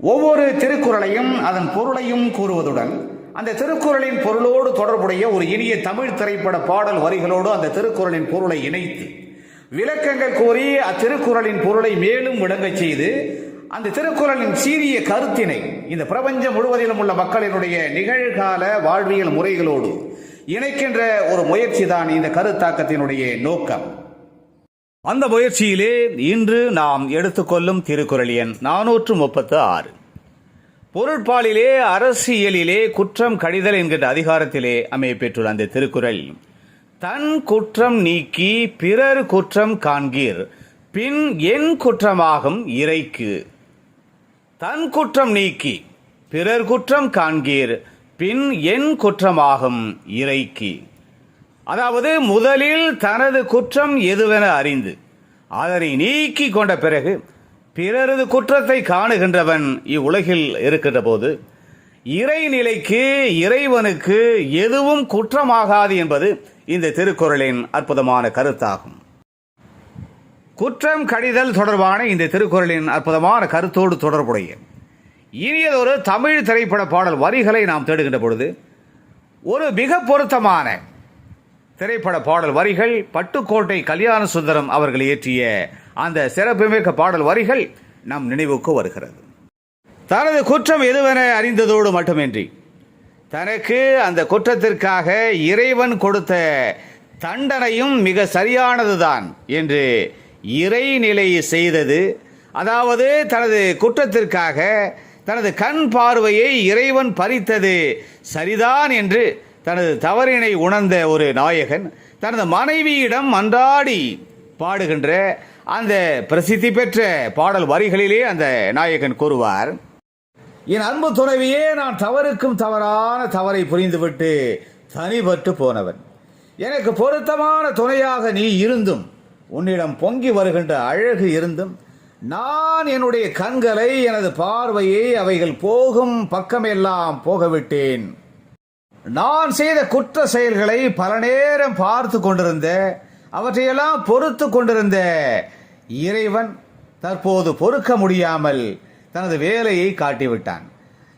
ஒவ்வொரு திருக்குறளையும் அதன் பொருளையும் கூறுவதுடன் அந்த திருக்குறளின் பொருளோடு தொடர்புடைய ஒரு இனிய தமிழ் திரைப்பட பாடல் வரிகளோடு அந்த திருக்குறளின் பொருளை இணைத்து விளக்கங்கள் கூறி அத்திருக்குறளின் பொருளை மேலும் விளங்கச் செய்து அந்த திருக்குறளின் சீரிய கருத்தினை இந்த பிரபஞ்சம் முழுவதிலும் உள்ள மக்களினுடைய நிகழ்கால வாழ்வியல் முறைகளோடு இணைக்கின்ற ஒரு முயற்சி தான் இந்த கருத்தாக்கத்தினுடைய நோக்கம். அந்த முயற்சியிலே இன்று நாம் எடுத்துக்கொள்ளும் திருக்குறள் எண் நானூற்று முப்பத்து ஆறு பொருட்பாலிலே அரசியலிலே குற்றம் கடிதல் என்கின்ற அதிகாரத்திலே அமையப்பெற்றுள்ள அந்த திருக்குறள். தன் குற்றம் நீக்கி பிறர் குற்றம் காண்கீர் பின் என் குற்றமாகும் இறைக்கு. தன் குற்றம் நீக்கி பிறர் குற்றம் காண்கீர் பின் என் குற்றமாகும் இறைக்கு. அதாவது முதலில் தனது குற்றம் எதுவென அறிந்து அதனை நீக்கி கொண்ட பிறகு பிறரது குற்றத்தை காணுகின்றவன் இவ்வுலகில் இருக்கின்ற போது இறைநிலைக்கு இறைவனுக்கு எதுவும் குற்றமாகாது என்பது இந்த திருக்குறளின் அற்புதமான கருத்தாகும். குற்றம் கடிதல் தொடர்பான இந்த திருக்குறளின் அற்புதமான கருத்தோடு தொடர்புடைய இனியதொரு தமிழ் திரைப்பட பாடல் வரிகளை நாம் தேடுகின்ற பொழுது ஒரு மிக பொருத்தமான திரைப்பட பாடல் வரிகள் பட்டுக்கோட்டை கல்யாண சுந்தரம் அவர்கள் இயற்றிய அந்த சிறப்புமிக்க பாடல் வரிகள் நம் நினைவுக்கு வருகிறது. தனது குற்றம் எதுவென அறிந்ததோடு மட்டுமின்றி தனக்கு அந்த குற்றத்திற்காக இறைவன் கொடுத்த தண்டனையும் மிக சரியானதுதான் என்று இறைநிலை செய்தது அதாவது தனது குற்றத்திற்காக தனது கண் பார்வையை இறைவன் பறித்தது சரிதான் என்று தனது தவறினை உணர்ந்த ஒரு நாயகன் தனது மனைவியிடம் அன்றாடி பாடுகின்ற அந்த பிரசித்தி பெற்ற பாடல் வரிகளிலே அந்த நாயகன் கூறுவார் என் அன்பு துணைவியே நான் தவறுக்கும் தவறான தவறை புரிந்துவிட்டு தனிபட்டு போனவன். எனக்கு பொருத்தமான துணையாக நீ இருந்தும் உன்னிடம் பொங்கி வருகின்ற அழகு இருந்தும் நான் என்னுடைய கண்களை எனது பார்வையை அவைகள் போகும் பக்கமெல்லாம் போகவிட்டேன். நான் செய்த குற்ற செயல்களை பல நேரம் பார்த்து கொண்டிருந்த அவற்றையெல்லாம் பொறுத்து கொண்டிருந்த இறைவன் தற்போது பொறுக்க முடியாமல் தனது வேலையை காட்டிவிட்டான்.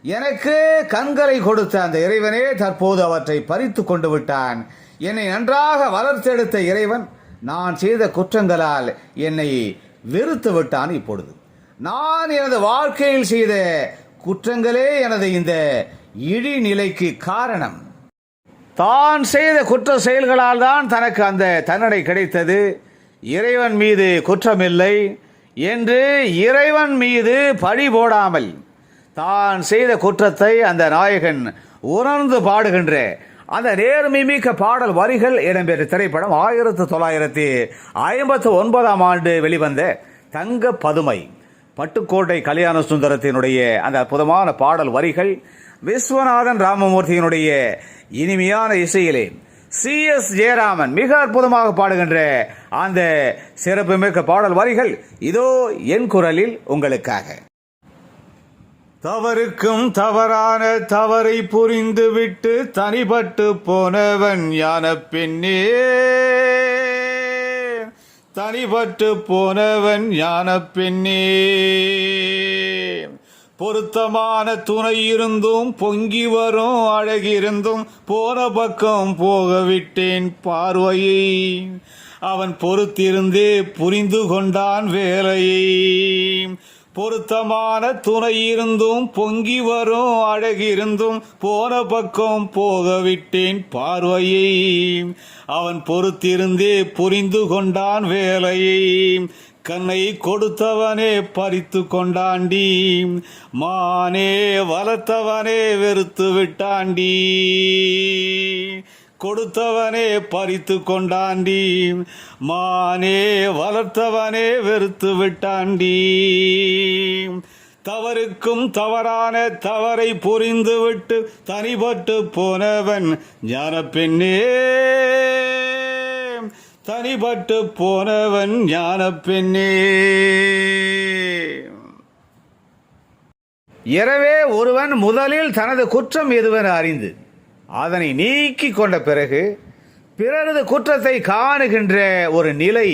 எனக்கு கண்களை கொடுத்த அந்த இறைவனே தற்போது அவற்றை பறித்து கொண்டு விட்டான். என்னை நன்றாக வளர்த்தெடுத்த இறைவன் நான் செய்த குற்றங்களால் என்னை வெறுத்து விட்டான் இப்பொழுது. நான் எனது வாழ்க்கையில் செய்த குற்றங்களே எனது இந்த இழிநிலைக்கு காரணம். தான் செய்த குற்ற செயல்களால் தான் தனக்கு அந்த தண்டனை கிடைத்தது. இறைவன் மீது குற்றமில்லை என்று இறைவன் மீது பழி போடாமல் தான் செய்த குற்றத்தை அந்த நாயகன் உணர்ந்து பாடுகின்ற அந்த நேர்மிமிக்க பாடல் வரிகள் இடம்பெற்ற திரைப்படம் ஆயிரத்தி தொள்ளாயிரத்தி ஐம்பத்தி ஒன்பதாம் ஆண்டு வெளிவந்த தங்க பதுமை. பட்டுக்கோட்டை கல்யாண சுந்தரத்தினுடைய அந்த அற்புதமான பாடல் வரிகள் விஸ்வநாதன் ராமமூர்த்தியினுடைய இனிமையான இசையிலே சி எஸ் ஜெயராமன் மிக அற்புதமாக பாடுகின்ற அந்த சிறப்புமிக்க பாடல் வரிகள் இதோ என் குரலில் உங்களுக்காக. தவறுக்கும் தவறான தவறை புரிந்துவிட்டு தனிப்பட்டு போனவன் யான பெண்ணே. தனிப்பட்டு போனவன் யான பெண்ணே. பொருத்தமான துணை இருந்தும் பொங்கி வரும் அழகிருந்தும் போற பக்கம் போக விட்டேன் பார்வையை. அவன் பொறுத்திருந்தே புரிந்து கொண்டான் வேலையை. பொருத்தமான துணை இருந்தும் பொங்கி வரும் அழகிருந்தும் போன பக்கம் போக விட்டேன் பார்வையை. அவன் பொறுத்திருந்தே புரிந்து கொண்டான் வேலையை. கண்ணை கொடுத்தவனே பறித்து கொண்டாண்டி மானே வளர்த்தவனே வெறுத்து விட்டாண்டி. கொடுத்தவனே பறித்து கொண்டாண்டி மானே வளர்த்தவனே வெறுத்து விட்டாண்டி. தவறுக்கும் தவறான தவறை புரிந்துவிட்டு தனிபட்டு போனவன் ஞான பெண்ணே தனிபட்டு போனவன் ஞான பெண்ணே. எனவே ஒருவன் முதலில் தனது குற்றம் எதுவென அறிந்து அதனை நீக்கி கொண்ட பிறகு பிறரது குற்றத்தை காணுகின்ற ஒரு நிலை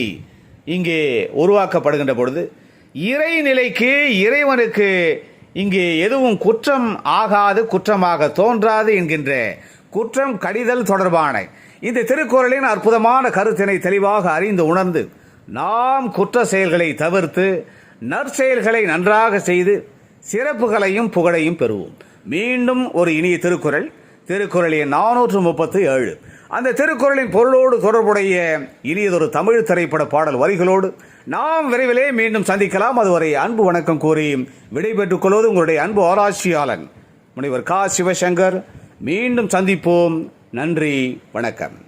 இங்கே உருவாக்கப்படுகின்ற பொழுது இறைநிலைக்கு இறைவனுக்கு இங்கே எதுவும் குற்றம் ஆகாது குற்றமாக தோன்றாது என்கின்ற குற்றம் கடிதல் தொடர்பான இந்த திருக்குறளின் அற்புதமான கருத்தினை தெளிவாக அறிந்து உணர்ந்து நாம் குற்ற செயல்களை தவிர்த்து நற்செயல்களை நன்றாக செய்து சிறப்புகளையும் புகழையும் பெறுவோம். மீண்டும் ஒரு இனிய திருக்குறள். திருக்குறளின் நானூற்று முப்பத்து ஏழு. அந்த திருக்குறளின் பொருளோடு தொடர்புடைய இனியதொரு தமிழ் திரைப்பட பாடல் வரிகளோடு நாம் விரைவிலே மீண்டும் சந்திக்கலாம். அதுவரை அன்பு வணக்கம் கூறி விடைபெற்றுக் கொள்வது உங்களுடைய அன்பு ஆராய்ச்சியாளன் முனைவர் கா. சிவசங்கர். மீண்டும் சந்திப்போம். நன்றி வணக்கம்.